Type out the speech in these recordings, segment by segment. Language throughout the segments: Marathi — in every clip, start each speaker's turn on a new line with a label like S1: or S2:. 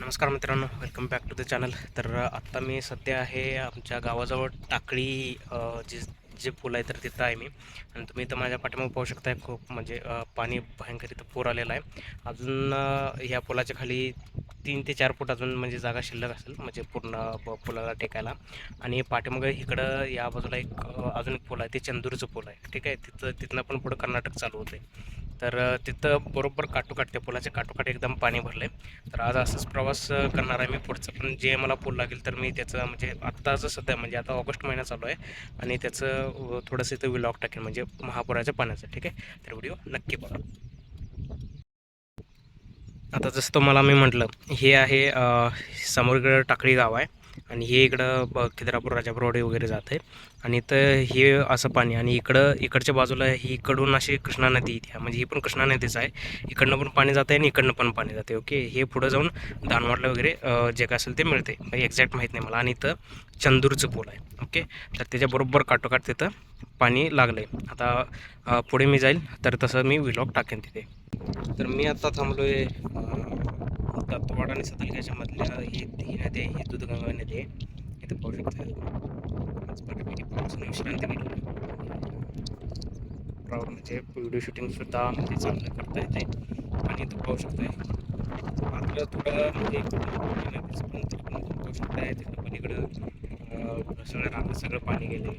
S1: नमस्कार मित्रांनो welcome back to the channel तर आत्ता मी सध्या आहे आमच्या गावाजवळ टाकळी जे जे पूल आहे तर तिथं आहे मी. आणि तुम्ही इथं माझ्या पाठीमागे पाहू शकताय खूप म्हणजे पाणी भयंकर इथं पूर आलेला आहे. अजून या ह्या पुलाच्या खाली तीन ते चार फूट अजून म्हणजे जागा शिल्लक असेल म्हणजे पूर्ण पुलाला टेकायला. आणि पाठीमागं इकडं या बाजूला एक अजून एक पूल आहे ते चंदूरचं पूल आहे. ठीक आहे? तिथं तिथनं पण पुढं कर्नाटक चालू होते तर तिथं बरोबर काटोकाट त्या पुलाच्या काटोकाट एकदम पाणी भरलं आहे तर आज असंच प्रवास करणार आहे मी पुढचं. पण जे मला पूल लागेल तर मी त्याचं म्हणजे आत्ताचं सध्या म्हणजे आता ऑगस्ट महिना चालू आहे आणि त्याचं थोडंसं इथं विलॉग टाकेल म्हणजे महापुराच्या पाण्याचं ठीक आहे? तर व्हिडिओ नक्की बघा. आता जसं तुम्हाला मी म्हटलं हे आहे अ, टाकळी गाव आहे. आणि हे इकडं ब खिद्रापूर राजापूरवाडी वगैरे जात आहे आणि तर हे असं पाणी आणि इकडं इकडच्या बाजूला ही इकडून अशी कृष्णा नदी इथे म्हणजे ही पण कृष्णा नदीच आहे. इकडनं पण पाणी जाते आहे आणि इकडनं पण पाणी जाते ओके? हे पुढं जाऊन दानवाडला वगैरे जे काय असेल ते मिळते एक्झॅक्ट माहीत नाही मला. आणि इथं चंदूरचं पूल आहे ओके? तर त्याच्याबरोबर काटोकाट तिथं पाणी लागलं आहे आता पुढे मी जाईल. तर तसं मी विलॉग टाकेन तिथे. तर मी आता थांबलो आहे दत्तवाड आणि सदलग्याच्या ही ही नदी आहे ही दूधगंगा नदी आहे. इथं पाहू शकता. आज बऱ्यापैकी विश्रांती घेतली प्राऊड म्हणजे व्हिडिओ शूटिंगसुद्धा म्हणजे चांगलं करता येते. आणि इथं पाहू शकता आपलं थोडं म्हणजे नदीचं पण पाहू शकताय तिकडं पण इकडं सगळं राहतं सगळं पाणी गेले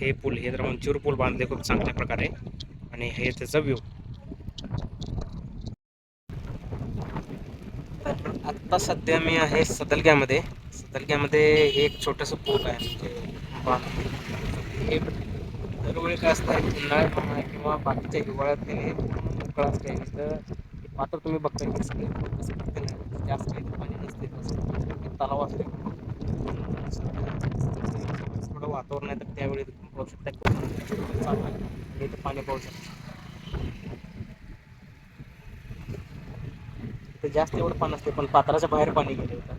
S1: हे पूल हे तर मंचूर पूल बांधले खूप चांगल्या प्रकारे. आणि हे त्याचा व्यू तर आत्ता सध्या मी आहे सदलग्यामध्ये. सदलग्यामध्ये एक छोटंसं पूल आहे म्हणजे हे दरवेळी काय असतं उन्हाळ्यात म्हणा किंवा बाकीच्या हिवाळ्यात ते मोकळा असते. तर मात्र तुम्ही बघता की सगळे जास्त काही पाणी नसते तसं तलाव असते. थोडं वातावरण आहे तर त्यावेळी तुम्ही पाहू शकता चालू आहे. आणि पाणी पाहू शकता ते जास्त एवढं पाणी असते पण पात्राच्या बाहेर पाणी गेले होतं.